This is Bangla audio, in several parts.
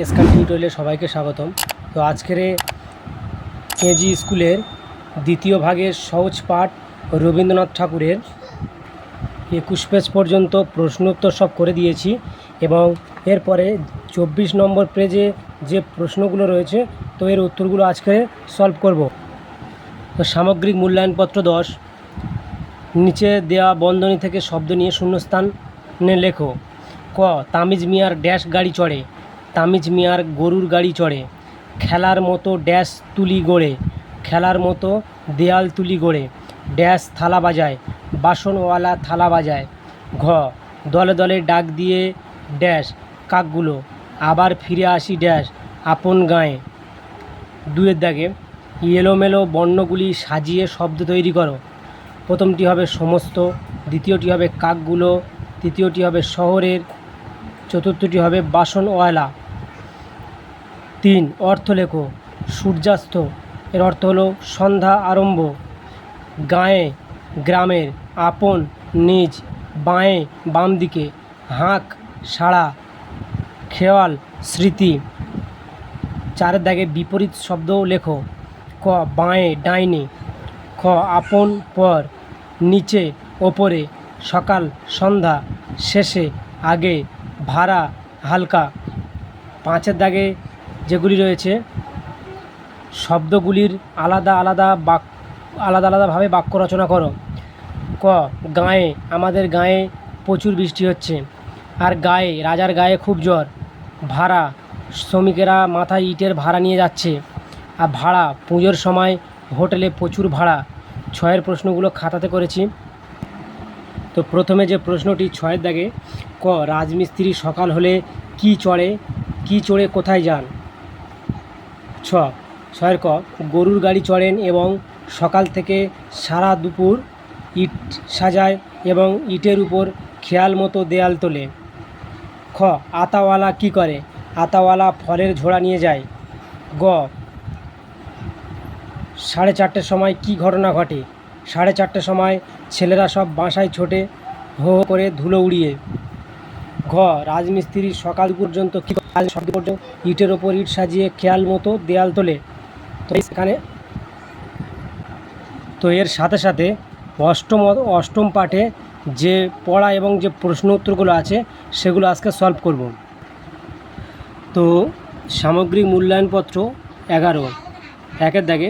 এসকান টিউটোরিয়ালে সবাইকে স্বাগতম। তো আজকের কেজি স্কুলের দ্বিতীয় ভাগের সহজ পাঠ রবীন্দ্রনাথ ঠাকুরের একুশ পেজ পর্যন্ত প্রশ্নোত্তর সব করে দিয়েছি এবং এরপরে চব্বিশ নম্বর পেজে যে প্রশ্নগুলো রয়েছে, তো এর উত্তরগুলো আজকে সলভ করব। তো সামগ্রিক মূল্যায়নপত্র দশ। নিচে দেওয়া বন্ধনী থেকে শব্দ নিয়ে শূন্যস্থানে লেখো। ক, তামিজ মিয়ার ড্যাশ গাড়ি চড়ে। তামিজ মিয়ার গরুর গাড়ি চড়ে, খেলার মতো ড্যাশ তুলি গড়ে, খেলার মতো দেয়াল তুলি গড়ে, ড্যাশ থালা বাজায়, বাসনওয়ালা থালা বাজায়। ঘ, দলে দলে ডাক দিয়ে ড্যাশ, কাকগুলো, আবার ফিরে আসি ড্যাশ, আপন গায়ে। দুয়ের দাগে, এলোমেলো বর্ণগুলি সাজিয়ে শব্দ তৈরি করো। প্রথমটি হবে সমস্ত, দ্বিতীয়টি হবে কাকগুলো, তৃতীয়টি হবে শহরের, চতুর্থটি হবে বাসনওয়ালা। তিন অর্থ লেখো সূর্যাস্ত। এর অর্থ হলো সন্ধ্যা আরম্ভ। গায়ে, গ্রামের আপন, নিজ, বাঁয়ে বাম দিকে হাঁক, সাড়া খেয়াল স্মৃতি। চারের দাগে বিপরীত শব্দও লেখো। ক, বাঁয়ে, ডাইনে। খ, আপন, পর। নিচে, ওপরে, সকাল, সন্ধ্যা, শেষে, আগে, ভাড়া, হালকা। পাঁচের দাগে যেগুলি রয়েছে, শব্দগুলির আলাদা আলাদা বাক, আলাদা আলাদাভাবে বাক্য রচনা করো। ক, গায়ে, আমাদের গায়ে প্রচুর বৃষ্টি হচ্ছে। আর গায়ে, রাজার গায়ে খুব জ্বর। ভাড়া, শ্রমিকেরা মাথায় ইটের ভাড়া নিয়ে যাচ্ছে। আর ভাড়া, পুজোর সময় হোটেলে প্রচুর ভাড়া। ছয়ের প্রশ্নগুলো খাতাতে করেছি। তো প্রথমে যে প্রশ্নটি ছয়ের দাগে, ক, রাজমিস্ত্রি সকাল হলে কি চড়ে কি চড়ে কোথায় যান? ছ, ছয়ের ক, গরুর গাড়ি চড়েন এবং সকাল থেকে সারা দুপুর ইট সাজায় এবং ইটের উপর খেয়াল মতো দেয়াল তোলে। খ, আতাওয়ালা কি করে? আতাওয়ালা ফলের ঝোড়া নিয়ে যায়। গ, সাড়ে চারটের সময় কি ঘটনা ঘটে? সাড়ে চারটের সময় ছেলেরা সব বাসায় ছোটে হো করে ধুলো উড়িয়ে। ঘ, রাজমিস্ত্রি সকাল পর্যন্ত কি? আজ সকাল পর্যন্ত ইটের ওপর ইট সাজিয়ে খেয়াল মতো দেয়াল তোলে। তো সেখানে তো এর সাথে সাথে অষ্টম অষ্টম পাঠে যে পড়া এবং যে প্রশ্ন উত্তরগুলো আছে, সেগুলো আজকে সলভ করব। তো সামগ্রিক মূল্যায়নপত্র এগারো। একের দাগে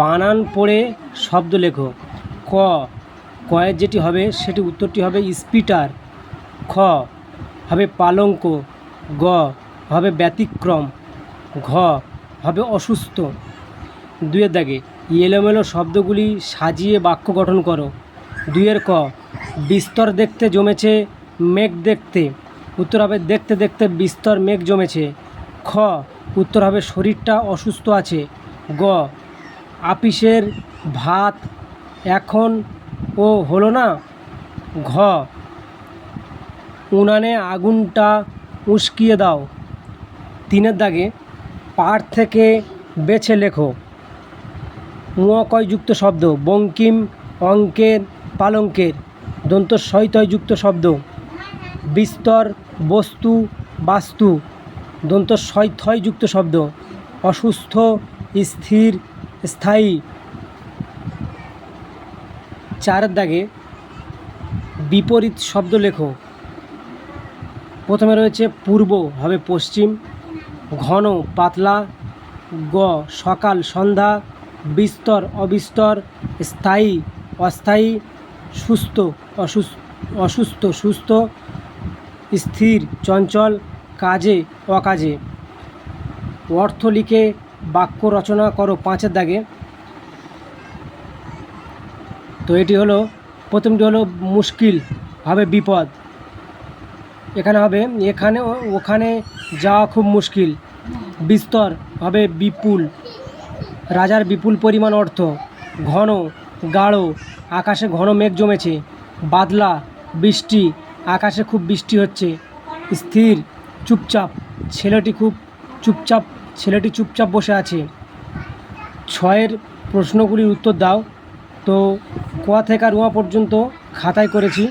বানান পড়ে শব্দ লেখো। ক, কয়ের যেটি হবে সেটি উত্তরটি হবে স্পিটার। খ, হবে পালঙ্ক। গ হবে ব্যতিক্রম, ঘ হবে অসুস্থ। দুয়ের দাগে, এলোমেলো শব্দগুলি সাজিয়ে বাক্য গঠন করো। দুইয়ের ক, বিস্তর দেখতে জমেছে, মেঘ দেখতে। উত্তর হবে দেখতে দেখতে বিস্তর মেঘ জমেছে। খ, উত্তর হবে শরীরটা অসুস্থ আছে। গ, আপিসের ভাত এখন ও হলো না। ঘ, উনানে আগুনটা উস্কিয়ে দাও। তিনের দাগে পাঠ থেকে বেছে লেখো। যুক্ত শব্দ, বঙ্কিম অঙ্কের পালঙ্কের দন্ত যুক্ত শব্দ, বিস্তর বস্তু বাস্তু দন্ত যুক্ত শব্দ, অসুস্থ, স্থির, স্থায়ী। চারের দাগে বিপরীত শব্দ লেখো। প্রথমে রয়েছে পূর্ব, হবে পশ্চিম। ঘন, পাতলা, গ, সকাল, সন্ধ্যা, বিস্তর, অবিস্তর, স্থায়ী, অস্থায়ী, সুস্থ অসুস্থ, সুস্থ, স্থির, চঞ্চল, কাজে, অকাজে। অর্থ লিখে বাক্য রচনা করো পাঁচের দাগে। তো এটি হলো, প্রথমটি হলো মুশকিল হবে বিপদ। এখানে হবে, এখানে ওখানে যাওয়া খুব মুশকিল। বিস্তর, হবে বিপুল। রাজার বিপুল পরিমাণ অর্থ। ঘন, গাঢ়, আকাশে ঘন মেঘ জমেছে। বাদলা, বৃষ্টি, আকাশে খুব বৃষ্টি হচ্ছে। স্থির, চুপচাপ, ছেলেটি খুব চুপচাপ, ছেলেটি চুপচাপ বসে আছে। ছয়ের প্রশ্নগুলির উত্তর দাও। তো, কোয়া থেকে রুয়া পর্যন্ত খাতায় করেছি।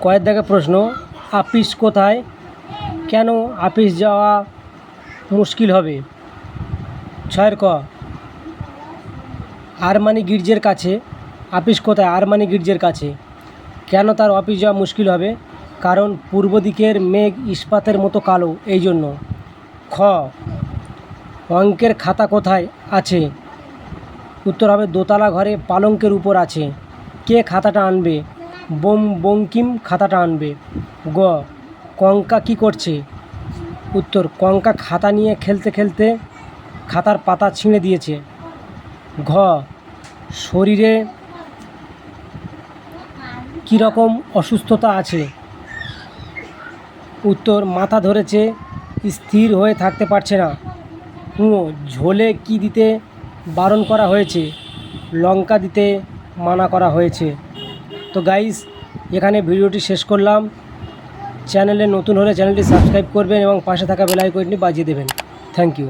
কয়ের দাগে প্রশ্ন, আপিস কোথায়? কেন আপিস যাওয়া মুশকিল হবে? ছয়ের ক, আরমানি গির্জের কাছে, আপিস কোথায়? আরমানি গির্জের কাছে। কেন তার অফিস যাওয়া মুশকিল হবে? কারণ পূর্ব দিকের মেঘ ইস্পাতের মতো কালো, এই জন্য। খ, অঙ্কের খাতা কোথায় আছে? উত্তর হবে দোতলা ঘরে পালঙ্কের উপর আছে। কে খাতাটা আনবে? বোম বঙ্কিম খাতাটা আনবে। গ, কঙ্কা কি করছে? উত্তর, কঙ্কা খাতা নিয়ে খেলতে খেলতে খাতার পাতা ছিঁড়ে দিয়েছে। ঘ, শরীরে কীরকম অসুস্থতা আছে? উত্তর, মাথা ধরেছে, স্থির হয়ে থাকতে পারছে না। হুঁ ঝোলে কি দিতে বারণ করা হয়েছে? লঙ্কা দিতে মানা করা হয়েছে। তো গাইস এখানে ভিডিওটি শেষ করলাম। চ্যানেলে নতুন হলে চ্যানেলটি সাবস্ক্রাইব করবেন এবং পাশে থাকা বেল আইকনটি বাজিয়ে দেবেন। Thank you